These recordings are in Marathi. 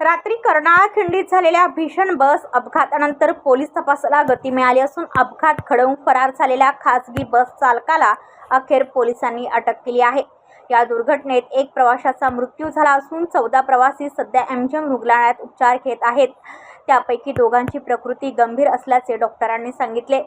रात्री कर्नाळा खिंडीत झालेल्या भीषण बस अपघातानंतर पोलीस तपासाला गती मिळाली असून अपघात घडवून फरार झालेल्या खासगी बस चालकाला अखेर पोलिसांनी अटक केली आहे. या दुर्घटनेत एक प्रवाशाचा मृत्यू झाला असून चौदा प्रवासी सध्या एमजीएम रुग्णालयात उपचार घेत आहेत. त्यापैकी दोघांची प्रकृती गंभीर असल्याचे डॉक्टरांनी सांगितले.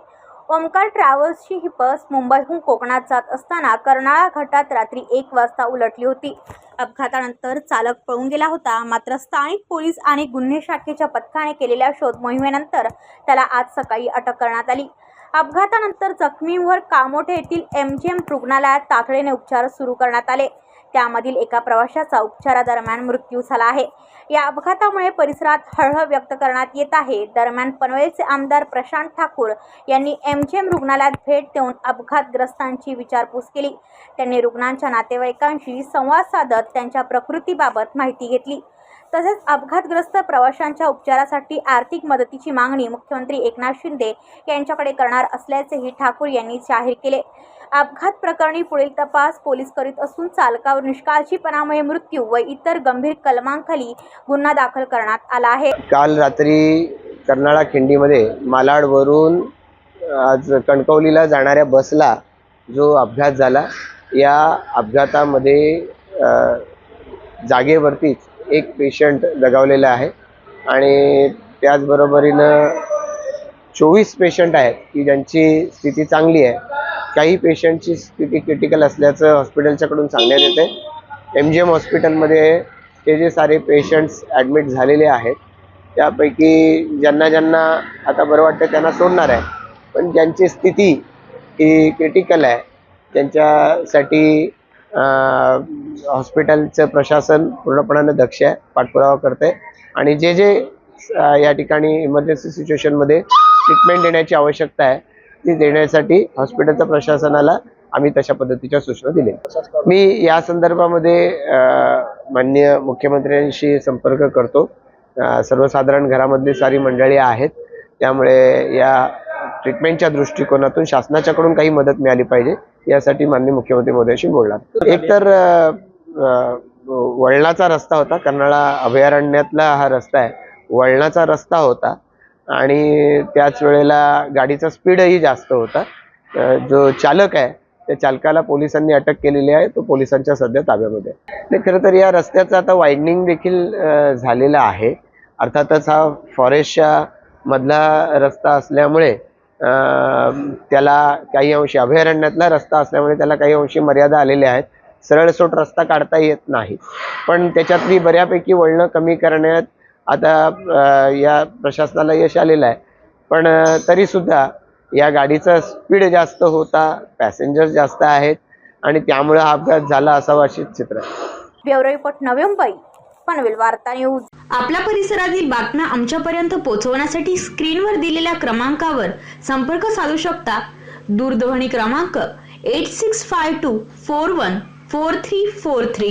ओमकार ट्रॅव्हल्सची ही बस मुंबईहून कोकणात जात असताना कर्नाळा घाटात रात्री एक वाजता उलटली होती. अपघातानंतर चालक पळून गेला होता. मात्र स्थानिक पोलीस आणि गुन्हे शाखेच्या पथकाने केलेल्या शोध मोहिमेनंतर त्याला आज सकाळी अटक करण्यात आली. अपघातानंतर जखमींवर कामोठे येथील एम जी एम रुग्णालयात तातडीने उपचार सुरू करण्यात आले. त्यामधील एका प्रवाशाचा उपचारादरम्यान मृत्यू झाला आहे. या अपघातामुळे परिसरात हळहळ व्यक्त करण्यात येत आहे. दरम्यान पनवेलचे आमदार प्रशांत ठाकूर यांनी एम जी एम रुग्णालयात भेट देऊन अपघातग्रस्तांची विचारपूस केली. त्यांनी रुग्णांच्या नातेवाईकांशी संवाद साधत त्यांच्या प्रकृतीबाबत माहिती घेतली. तसेच अपघातग्रस्त प्रवाशांच्या उपचारासाठी आर्थिक मदतीची मागणी मुख्यमंत्री एकनाथ शिंदे यांच्याकडे करणार असल्याचेही ठाकूर यांनी जाहीर केले. अपघात प्रकरणी पुढील तपास पोलीस करीत असून चालकावर निष्काळजीपणामुळे मृत्यू व इतर गंभीर कलमांखाली गुन्हा दाखल करण्यात आला आहे. काल रात्री कर्नाळा खिंडीमध्ये मालाडवरून आज कणकवलीला जाणाऱ्या बसला जो अपघात झाला या अपघातामध्ये जागेवरतीच एक पेशंट दगावलेला आहे. आणि त्याचबरोबरीनं चोवीस पेशंट आहेत की ज्यांची स्थिती चांगली आहे. काही पेशंटची स्थिती क्रिटिकल असल्याचं हॉस्पिटलच्याकडून सांगण्यात येते एम जी एम हॉस्पिटलमध्ये ते जे सारे पेशंट्स ॲडमिट झालेले आहेत त्यापैकी ज्यांना ज्यांना आता बरं वाटतं त्यांना सोडणार आहे. पण ज्यांची स्थिती ही क्रिटिकल आहे त्यांच्यासाठी हॉस्पिटलचं प्रशासन पूर्णपणाने दक्ष आहे पाठपुरावा करते आणि जे जे या ठिकाणी इमर्जन्सी सिच्युएशनमध्ये ट्रीटमेंट देण्याची आवश्यकता आहे ती देण्यासाठी हॉस्पिटलच्या प्रशासनाला आम्ही तशा पद्धतीच्या सूचना दिल्या. मी या संदर्भामध्ये माननीय मुख्यमंत्र्यांशी संपर्क करतो. सर्वसाधारण घरामधली सारी मंडळी आहेत. त्यामुळे या ट्रीटमेंटच्या दृष्टिकोनातून शासनाच्याकडून काही मदत मिळाली पाहिजे यासाठी माननीय मुख्यमंत्री मोदयांशी बोलणार. एकतर वळणाचा रस्ता होता. कर्नाळा अभयारण्यातला हा रस्ता आहे. वळणाचा रस्ता होता आणि त्याच वेळेला गाडीचा स्पीडही जास्त होता. जो चालक आहे त्या चालकाला पोलिसांनी अटक केलेली आहे. तो पोलिसांच्या सध्या ताब्यामध्ये आहे. नाही, खरं तर या रस्त्याचं आता वायडनिंग देखील झालेला झालेलं आहे. अर्थातच हा फॉरेस्टच्या मधला रस्ता असल्यामुळे त्याला काही अंशी अभयारण्यातला रस्ता असल्यामुळे त्याला काही अंशी मर्यादा आलेल्या आहेत. सरळसोट रस्ता काढता येत नाही. पण त्याच्यातली बऱ्यापैकी वळणं कमी करण्यात आता या प्रशासनाला यश आलेलं आहे. पण तरीसुद्धा या गाडीचा स्पीड जास्त होता पॅसेंजर जास्त आहेत आणि त्यामुळे हा अपघात झाला असावा अशी चित्र. Bureau report Navi Mumbai. पनवेल वार्ता न्यूज. आपल्या परिसरातील बातम्या आमच्यापर्यंत पोहोचवण्यासाठी स्क्रीनवर दिलेल्या क्रमांकावर संपर्क साधू शकता. दूरध्वनी क्रमांक eight six five two four one four three four three.